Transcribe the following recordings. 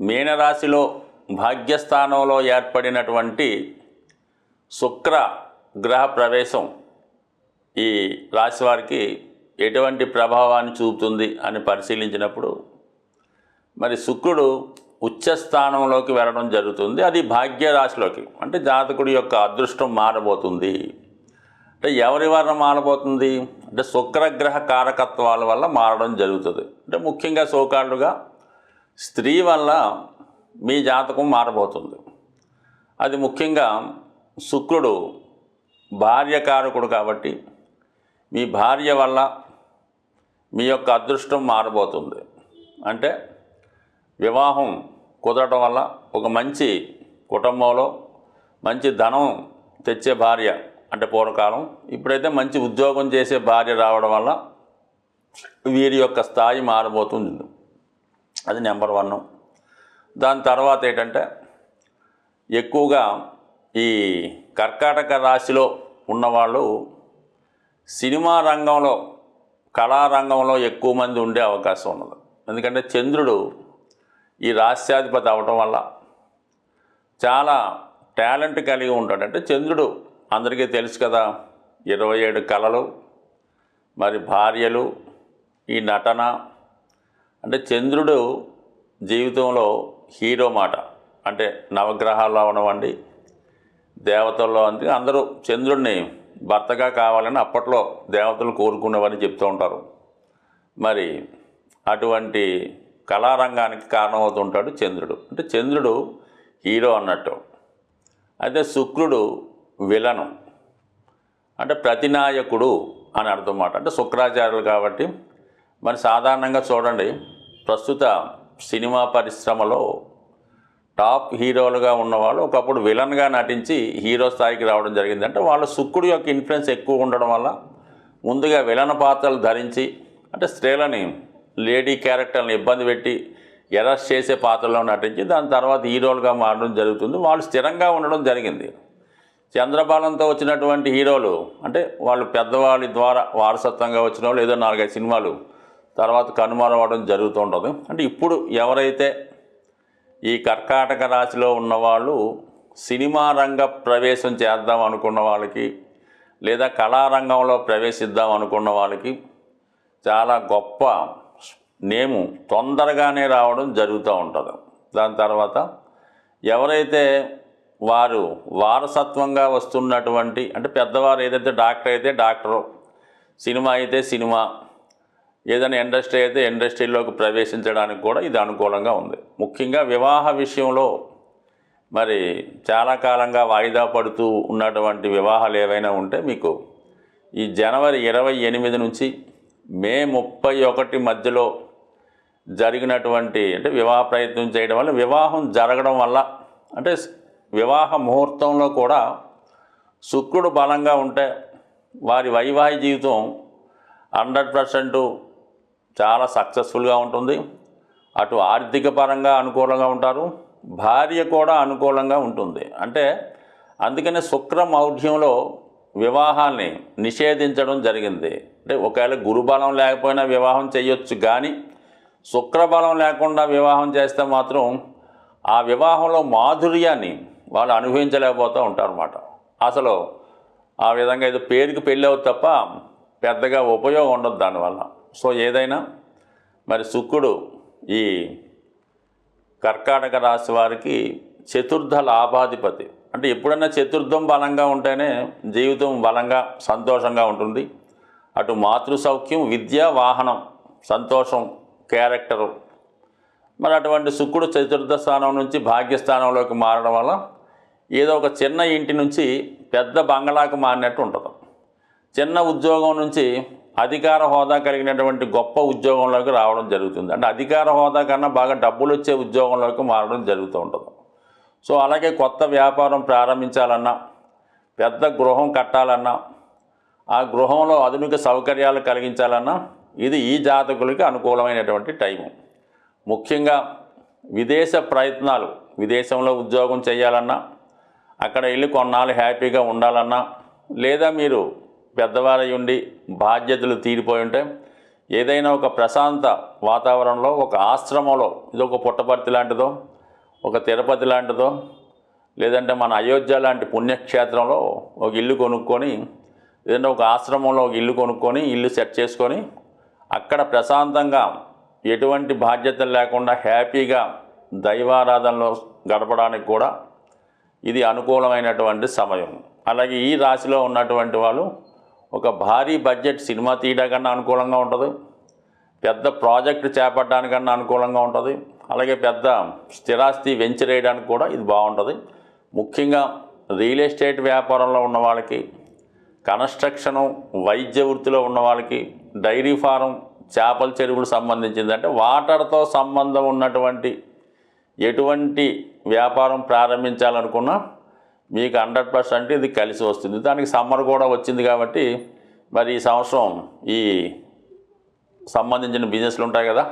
మీనరాశిలో భాగ్యస్థానంలో ఏర్పడినటువంటి శుక్ర గ్రహ ప్రవేశం ఈ రాశి వారికి ఎటువంటి ప్రభావాన్ని చూపుతుంది అని పరిశీలించినప్పుడు మరి శుక్రుడు ఉచ్చస్థానంలోకి వెళ్ళడం జరుగుతుంది. అది భాగ్య రాశిలోకి అంటే జాతకుడి యొక్క అదృష్టం మారబోతుంది. అంటే ఎవరి వలన మారబోతుంది? అంటే శుక్రగ్రహ కారకత్వాల వల్ల మారడం జరుగుతుంది. అంటే ముఖ్యంగా సోకాళ్ళుగా స్త్రీ వల్ల మీ జాతకం మారబోతుంది. అది ముఖ్యంగా శుక్రుడు భార్యకారకుడు కాబట్టి మీ భార్య వల్ల మీ యొక్క అదృష్టం మారబోతుంది. అంటే వివాహం కుదరటం వల్ల ఒక మంచి కుటుంబంలో మంచి ధనం తెచ్చే భార్య అంటే పూర్వకాలం ఇప్పుడైతే మంచి ఉద్యోగం చేసే భార్య రావడం వల్ల వీరి యొక్క స్థాయి మారబోతుంది. అది నెంబర్ వన్. దాని తర్వాత ఏంటంటే ఎక్కువగా ఈ కర్కాటక రాశిలో ఉన్నవాళ్ళు సినిమా రంగంలో కళారంగంలో ఎక్కువ మంది ఉండే అవకాశం ఉన్నది. ఎందుకంటే చంద్రుడు ఈ రాష్ట్రాధిపతి అవటం వల్ల చాలా టాలెంట్ కలిగి ఉంటాడు. అంటే చంద్రుడు అందరికీ తెలుసు కదా ఇరవై ఏడు కళలు మరి భార్యలు ఈ నటన అంటే చంద్రుడు జీవితంలో హీరో మాట. అంటే నవగ్రహాల్లో ఉన్నవండి దేవతల్లో అంటే అందరూ చంద్రుడిని భర్తగా కావాలని అప్పట్లో దేవతలు కోరుకునేవని చెప్తూ ఉంటారు. మరి అటువంటి కళారంగానికి కారణమవుతుంటాడు చంద్రుడు. అంటే చంద్రుడు హీరో అన్నట్టు. అయితే శుక్రుడు విలను. అంటే ప్రతినాయకుడు అని అర్థం మాట. అంటే శుక్రాచార్యులు కాబట్టి మరి సాధారణంగా చూడండి ప్రస్తుత సినిమా పరిశ్రమలో టాప్ హీరోలుగా ఉన్నవాళ్ళు ఒకప్పుడు విలన్గా నటించి హీరో స్థాయికి రావడం జరిగింది. అంటే వాళ్ళ శుక్రుడు యొక్క ఇన్ఫ్లుయెన్స్ ఎక్కువ ఉండడం వల్ల ముందుగా విలన పాత్రలు ధరించి అంటే స్త్రీలని లేడీ క్యారెక్టర్ని ఇబ్బంది పెట్టి ఎరెస్ట్ చేసే పాత్రలో నటించి దాని తర్వాత హీరోలుగా మారడం జరుగుతుంది. వాళ్ళు స్థిరంగా ఉండడం జరిగింది. చంద్రబాలంతో వచ్చినటువంటి హీరోలు అంటే వాళ్ళు పెద్దవాళ్ళ ద్వారా వారసత్వంగా వచ్చిన వాళ్ళు ఏదో నాలుగైదు సినిమాలు తర్వాత కనుమరవడం జరుగుతూ ఉంటుంది అంటే ఇప్పుడు ఎవరైతే ఈ కర్కాటక రాశిలో ఉన్నవాళ్ళు సినిమా రంగ ప్రవేశం చేద్దాం అనుకున్న వాళ్ళకి లేదా కళారంగంలో ప్రవేశిద్దాం అనుకున్న వాళ్ళకి చాలా గొప్ప నేము తొందరగానే రావడం జరుగుతూ ఉంటుంది. దాని తర్వాత ఎవరైతే వారు వారసత్వంగా వస్తున్నటువంటి అంటే పెద్దవారు ఏదైతే డాక్టర్ అయితే డాక్టరు సినిమా అయితే సినిమా ఏదైనా ఇండస్ట్రీ అయితే ఇండస్ట్రీలోకి ప్రవేశించడానికి కూడా ఇది అనుకూలంగా ఉంది. ముఖ్యంగా వివాహ విషయంలో మరి చాలా కాలంగా వాయిదా పడుతూ ఉన్నటువంటి వివాహాలు ఏవైనా ఉంటే మీకు ఈ జనవరి ఇరవై ఎనిమిది నుంచి మే ముప్పై ఒకటి మధ్యలో జరిగినటువంటి అంటే వివాహ ప్రయత్నం చేయడం వల్ల వివాహం జరగడం వల్ల అంటే వివాహ ముహూర్తంలో కూడా శుక్రుడు బలంగా ఉంటే వారి వైవాహిక జీవితం హండ్రెడ్ పర్సెంటు చాలా సక్సెస్ఫుల్గా ఉంటుంది. అటు ఆర్థిక పరంగా అనుకూలంగా ఉంటారు. భార్య కూడా అనుకూలంగా ఉంటుంది. అంటే అందుకనే శుక్ర మౌఢ్యంలో వివాహాన్ని నిషేధించడం జరిగింది. అంటే ఒకవేళ గురుబలం లేకపోయినా వివాహం చేయొచ్చు కానీ శుక్రబలం లేకుండా వివాహం చేస్తే మాత్రం ఆ వివాహంలో మాధుర్యాన్ని వాళ్ళు అనుభవించలేకపోతూ ఉంటారన్నమాట. అసలు ఆ విధంగా ఏదో పేరుకి పెళ్ళి అవుతుంది తప్ప పెద్దగా ఉపయోగం ఉండదు దానివల్ల. సో ఏదైనా మరి శుక్రుడు ఈ కర్కాటక రాశి వారికి చతుర్థ లాభాధిపతి. అంటే ఎప్పుడైనా చతుర్థం బలంగా ఉంటేనే జీవితం బలంగా సంతోషంగా ఉంటుంది. అటు మాతృ సౌఖ్యం విద్య వాహనం సంతోషం క్యారెక్టరు. మరి అటువంటి శుక్రుడు చతుర్థ స్థానం నుంచి భాగ్యస్థానంలోకి మారడం వల్ల ఏదో ఒక చిన్న ఇంటి నుంచి పెద్ద బంగళాకు మారినట్టు ఉంటుంది. చిన్న ఉద్యోగం నుంచి అధికార హోదా కలిగినటువంటి గొప్ప ఉద్యోగంలోకి రావడం జరుగుతుంది. అంటే అధికార హోదా కన్నా బాగా డబ్బులు వచ్చే ఉద్యోగంలోకి మారడం జరుగుతూ ఉంటుంది. సో అలాగే కొత్త వ్యాపారం ప్రారంభించాలన్నా పెద్ద గృహం కట్టాలన్నా ఆ గృహంలో ఆధునిక సౌకర్యాలు కలిగించాలన్నా ఇది ఈ జాతకులకి అనుకూలమైనటువంటి టైము. ముఖ్యంగా విదేశ ప్రయత్నాలు విదేశంలో ఉద్యోగం చేయాలన్నా అక్కడ వెళ్ళి కొన్నాళ్ళు హ్యాపీగా ఉండాలన్నా లేదా మీరు పెద్దవారై ఉండి బాధ్యతలు తీరిపోయి ఉంటే ఏదైనా ఒక ప్రశాంత వాతావరణంలో ఒక ఆశ్రమంలో ఇది ఒక పుట్టపర్తి లాంటిదో ఒక తిరుపతి లాంటిదో లేదంటే మన అయోధ్య లాంటి పుణ్యక్షేత్రంలో ఒక ఇల్లు కొనుక్కొని లేదంటే ఒక ఆశ్రమంలో ఒక ఇల్లు కొనుక్కొని ఇల్లు సెట్ చేసుకొని అక్కడ ప్రశాంతంగా ఎటువంటి బాధ్యతలు లేకుండా హ్యాపీగా దైవారాధనలో గడపడానికి కూడా ఇది అనుకూలమైనటువంటి సమయం. అలాగే ఈ రాశిలో ఉన్నటువంటి వాళ్ళు ఒక భారీ బడ్జెట్ సినిమా తీయడానికన్నా అనుకూలంగా ఉంటుంది. పెద్ద ప్రాజెక్టు చేపట్టడానికన్నా అనుకూలంగా ఉంటుంది. అలాగే పెద్ద స్థిరాస్తి వెంచర్ వేయడానికి కూడా ఇది బాగుంటుంది. ముఖ్యంగా రియల్ ఎస్టేట్ వ్యాపారంలో ఉన్న వాళ్ళకి కన్స్ట్రక్షను వైద్య వృత్తిలో ఉన్న వాళ్ళకి డైరీ ఫారం చేపల చెరువులు సంబంధించింది. అంటే వాటర్తో సంబంధం ఉన్నటువంటి ఎటువంటి వ్యాపారం ప్రారంభించాలనుకున్నా మీకు హండ్రెడ్ పర్సెంట్ ఇది కలిసి వస్తుంది. దానికి సమ్మర్ కూడా వచ్చింది కాబట్టి మరి ఈ సంవత్సరం ఈ సంబంధించిన బిజినెస్లు ఉంటాయి కదా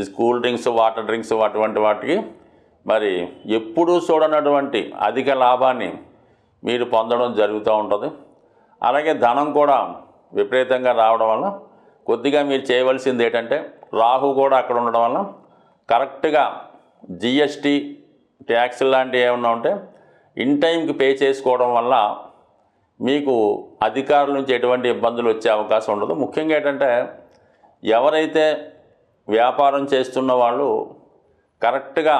ఈ కూల్ డ్రింక్స్ వాటర్ డ్రింక్స్ అటువంటి వాటికి మరి ఎప్పుడూ చూడనటువంటి అధిక లాభాన్ని మీరు పొందడం జరుగుతూ ఉంటుంది. అలాగే ధనం కూడా విపరీతంగా రావడం వల్ల కొద్దిగా మీరు చేయవలసింది ఏంటంటే రాహు కూడా అక్కడ ఉండడం వల్ల కరెక్ట్గా జిఎస్టీ ట్యాక్స్ లాంటివి ఏమన్నా ఉంటే ఇన్ టైంకి పే చేసుకోవడం వల్ల మీకు అధికారుల నుంచి ఎటువంటి ఇబ్బందులు వచ్చే అవకాశం ఉండదు. ముఖ్యంగా ఏంటంటే ఎవరైతే వ్యాపారం చేస్తున్న వాళ్ళు కరెక్ట్గా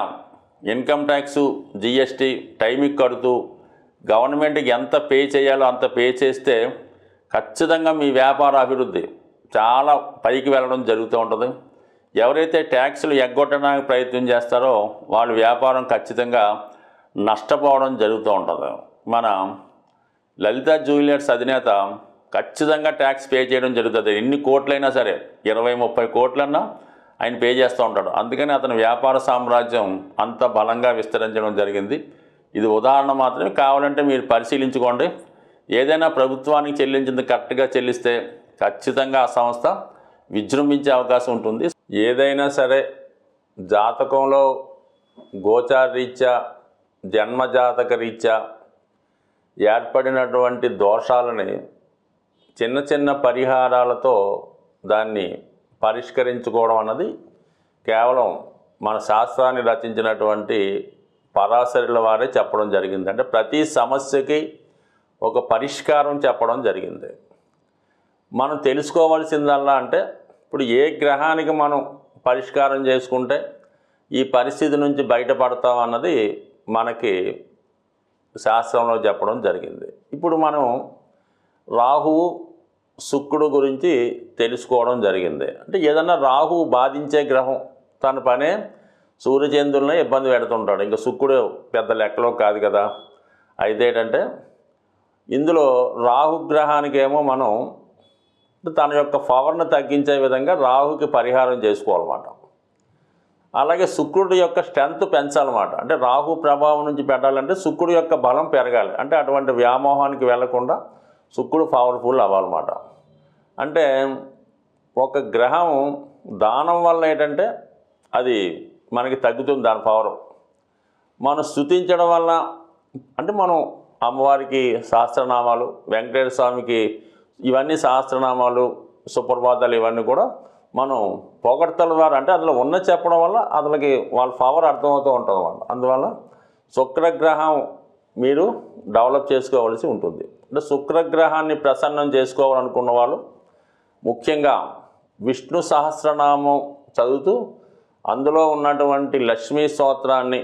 ఇన్కమ్ ట్యాక్స్ జిఎస్టీ టైంకి కడుతూ గవర్నమెంట్కి ఎంత పే చేయాలో అంత పే చేస్తే ఖచ్చితంగా మీ వ్యాపార అభివృద్ధి చాలా పైకి వెళ్ళడం జరుగుతూ ఉంటుంది. ఎవరైతే ట్యాక్సులు ఎగ్గొట్టడానికి ప్రయత్నం చేస్తారో వాళ్ళు వ్యాపారం ఖచ్చితంగా నష్టపోవడం జరుగుతూ ఉంటుంది. మన లలిత జ్యువెలర్స్ అధినేత ఖచ్చితంగా ట్యాక్స్ పే చేయడం జరుగుతుంది. ఎన్ని కోట్లైనా సరే ఇరవై ముప్పై కోట్లన్నా ఆయన పే చేస్తూ ఉంటాడు. అందుకని అతని వ్యాపార సామ్రాజ్యం అంత బలంగా విస్తరించడం జరిగింది. ఇది ఉదాహరణ మాత్రమే. కావాలంటే మీరు పరిశీలించుకోండి. ఏదైనా ప్రభుత్వానికి చెల్లించింది కరెక్ట్గా చెల్లిస్తే ఖచ్చితంగా ఆ సంస్థ విజృంభించే అవకాశం ఉంటుంది. ఏదైనా సరే జాతకంలో గోచార రీత్యా జన్మజాతక రీత్యా ఏర్పడినటువంటి దోషాలని చిన్న చిన్న పరిహారాలతో దాన్ని పరిష్కరించుకోవడం అన్నది కేవలం మన శాస్త్రాన్ని రచించినటువంటి పరాశరుల వారే చెప్పడం జరిగింది. అంటే ప్రతి సమస్యకి ఒక పరిష్కారం చెప్పడం జరిగింది. మనం తెలుసుకోవాల్సిందల్లా అంటే ఇప్పుడు ఏ గ్రహానికి మనం పరిష్కారం చేసుకుంటే ఈ పరిస్థితి నుంచి బయటపడతాం అన్నది మనకి శాస్త్రంలో చెప్పడం జరిగింది. ఇప్పుడు మనం రాహువు శుక్రుడు గురించి తెలుసుకోవడం జరిగింది. అంటే ఏదన్నా రాహువు బాధించే గ్రహం తన పనే సూర్యచంద్రులనే ఇబ్బంది పెడుతుంటాడు. ఇంకా శుక్రుడు పెద్ద లెక్కలో కాదు కదా. అయితే ఏంటంటే ఇందులో రాహుగ్రహానికేమో మనం తన యొక్క పవర్ను తగ్గించే విధంగా రాహుకి పరిహారం చేసుకోవాలన్నమాట. అలాగే శుక్రుడి యొక్క స్ట్రెంత్ పెంచాలన్నమాట. అంటే రాహు ప్రభావం నుంచి పెట్టాలంటే శుక్రుడి యొక్క బలం పెరగాలి. అంటే అటువంటి వ్యామోహానికి వెళ్ళకుండా శుక్రుడు పవర్ఫుల్ అవ్వాలన్నమాట. అంటే ఒక గ్రహం దానం వల్ల ఏంటంటే అది మనకి తగ్గుతుంది దాని పవర్ మనం స్థుతించడం వల్ల అంటే మనం అమ్మవారికి సహస్రనామాలు వెంకటేశ్వర స్వామికి ఇవన్నీ సహస్రనామాలు సుప్రభాతాలు ఇవన్నీ కూడా మనం పొగడ్తల ద్వారా అంటే అందులో ఉన్న చెప్పడం వల్ల అతనికి వాళ్ళ పవర్ అర్థమవుతూ ఉంటుంది అన్నమాట అందువల్ల శుక్రగ్రహం మీరు డెవలప్ చేసుకోవాల్సి ఉంటుంది. అంటే శుక్రగ్రహాన్ని ప్రసన్నం చేసుకోవాలనుకున్న వాళ్ళు ముఖ్యంగా విష్ణు సహస్రనామం చదువుతూ అందులో ఉన్నటువంటి లక్ష్మీ స్తోత్రాన్ని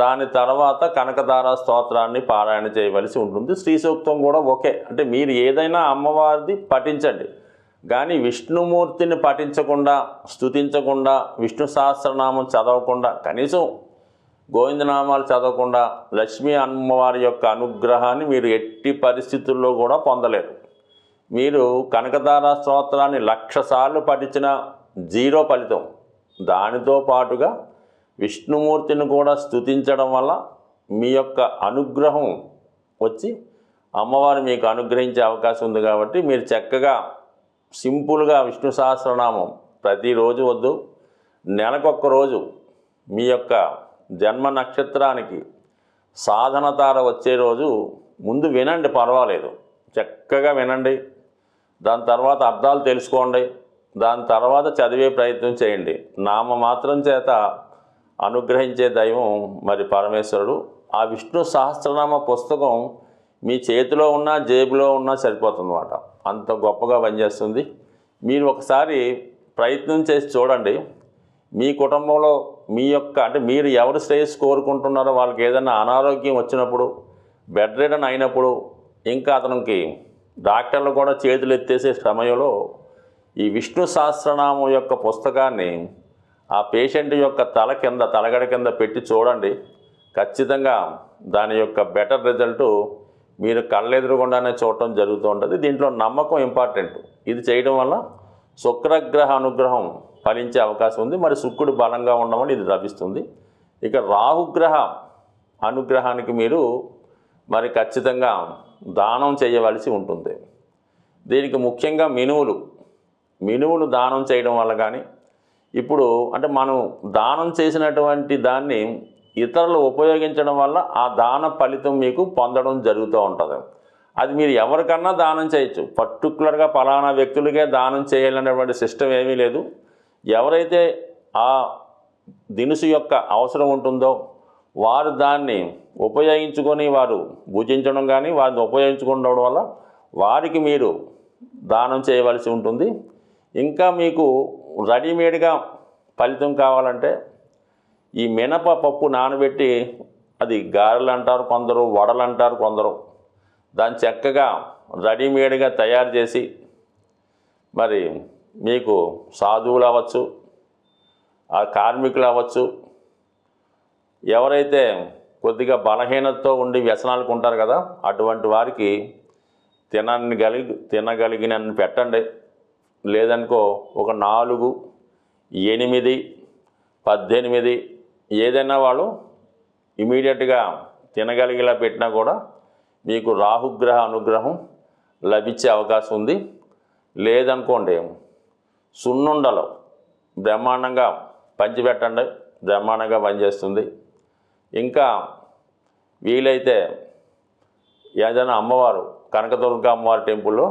దాని తర్వాత కనకదార స్తోత్రాన్ని పారాయణ చేయవలసి ఉంటుంది. శ్రీ సూక్తం కూడా ఓకే అంటే మీరు ఏదైనా అమ్మవారిది పఠించండి. కానీ విష్ణుమూర్తిని పఠించకుండా స్థుతించకుండా విష్ణు సహస్రనామం చదవకుండా కనీసం గోవిందనామాలు చదవకుండా లక్ష్మీ అమ్మవారి యొక్క అనుగ్రహాన్ని మీరు ఎట్టి పరిస్థితుల్లో కూడా పొందలేరు. మీరు కనకదార స్తోత్రాన్ని లక్షసార్లు పఠించిన జీరో ఫలితం. దానితో పాటుగా విష్ణుమూర్తిని కూడా స్తుతించడం వల్ల మీ యొక్క అనుగ్రహం వచ్చి అమ్మవారు మీకు అనుగ్రహించే అవకాశం ఉంది కాబట్టి మీరు చక్కగా సింపుల్గా విష్ణు సహస్రనామం ప్రతిరోజు వద్దు. నెలకొక్క రోజు మీ యొక్క జన్మ నక్షత్రానికి సాధనతార వచ్చే రోజు ముందు వినండి పర్వాలేదు. చక్కగా వినండి. దాని తర్వాత అర్థాలు తెలుసుకోండి. దాని తర్వాత చదివే ప్రయత్నం చేయండి. నామ మాత్రం చేత అనుగ్రహించే దైవం మరి పరమేశ్వరుడు. ఆ విష్ణు సహస్రనామ పుస్తకం మీ చేతిలో ఉన్నా జేబులో ఉన్నా సరిపోతుందన్నమాట. అంత గొప్పగా పనిచేస్తుంది. మీరు ఒకసారి ప్రయత్నం చేసి చూడండి. మీ కుటుంబంలో మీ యొక్క అంటే మీరు ఎవరు శ్రేయస్ కోరుకుంటున్నారో వాళ్ళకి ఏదైనా అనారోగ్యం వచ్చినప్పుడు బెడ్ రిడన్ అయినప్పుడు ఇంకా అతనికి డాక్టర్లు కూడా చేతులు ఎత్తేసే సమయంలో ఈ విష్ణు సహస్రనామం యొక్క పుస్తకాన్ని ఆ పేషెంట్ యొక్క తల కింద తలగడ కింద పెట్టి చూడండి. ఖచ్చితంగా దాని యొక్క బెటర్ రిజల్టు మీరు కళ్ళెదురుగుండానే చూడటం జరుగుతూ ఉంటుంది. దీంట్లో నమ్మకం ఇంపార్టెంట్ ఇది చేయడం వల్ల శుక్రగ్రహ అనుగ్రహం ఫలించే అవకాశం ఉంది. మరి శుక్రుడు బలంగా ఉండమని ఇది లభిస్తుంది. ఇక రాహుగ్రహ అనుగ్రహానికి మీరు మరి ఖచ్చితంగా దానం చేయవలసి ఉంటుంది. దీనికి ముఖ్యంగా మినువులు మినువులు దానం చేయడం వల్ల కానీ ఇప్పుడు అంటే మనం దానం చేసినటువంటి దాన్ని ఇతరులు ఉపయోగించడం వల్ల ఆ దాన ఫలితం మీకు పొందడం జరుగుతూ ఉంటుంది. అది మీరు ఎవరికన్నా దానం చేయొచ్చు. పర్టికులర్గా ఫలానా వ్యక్తులకే దానం చేయాలనేటువంటి సిస్టమ్ ఏమీ లేదు. ఎవరైతే ఆ దినుసు యొక్క అవసరం ఉంటుందో వారు దాన్ని ఉపయోగించుకొని వారు భుజించడం కానీ వారిని ఉపయోగించుకుండడం వల్ల వారికి మీరు దానం చేయవలసి ఉంటుంది. ఇంకా మీకు రెడీమేడ్గా ఫలితం కావాలంటే ఈ మినప పప్పు నానబెట్టి అది గారెలు అంటారు కొందరు వడలు అంటారు కొందరు. దాన్ని చక్కగా రెడీమేడ్గా తయారు చేసి మరి మీకు సాధువులు అవ్వచ్చు ఆ కార్మికులు అవ్వచ్చు. ఎవరైతే కొద్దిగా బలహీనతతో ఉండి వ్యసనాలకు ఉంటారు కదా అటువంటి వారికి తినని కలిగి తినగలిగినన్ని పెట్టండి. లేదనుకో ఒక నాలుగు ఎనిమిది పద్దెనిమిది ఏదైనా వాళ్ళు ఇమీడియట్గా తినగలిగేలా పెట్టినా కూడా మీకు రాహుగ్రహ అనుగ్రహం లభించే అవకాశం ఉంది. లేదనుకోండి సున్నుండలు బ్రహ్మాండంగా పంచిపెట్టండి బ్రహ్మాండంగా పనిచేస్తుంది. ఇంకా వీలైతే ఏదైనా అమ్మవారు కనకదుర్గ అమ్మవారి టెంపుల్లో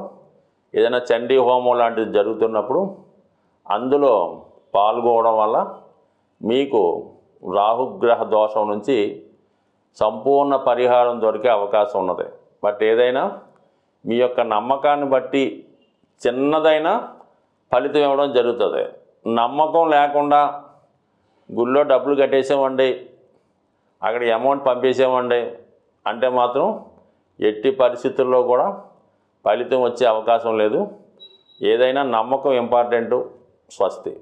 ఏదైనా చండీ హోమం లాంటిది జరుగుతున్నప్పుడు అందులో పాల్గొనడం వల్ల మీకు రాహుగ్రహ దోషం నుంచి సంపూర్ణ పరిహారం దొరికే అవకాశం ఉన్నది. బట్ ఏదైనా మీ యొక్క నమ్మకాన్ని బట్టి చిన్నదైనా ఫలితం ఇవ్వడం జరుగుతుంది. నమ్మకం లేకుండా గుళ్ళో డబ్బులు కట్టేసామండి అక్కడ అమౌంట్ పంపేసామండి అంటే మాత్రం ఎట్టి పరిస్థితుల్లో కూడా ఫలితం వచ్చే అవకాశం లేదు. ఏదైనా నమ్మకం ఇంపార్టెంటు స్వస్తి.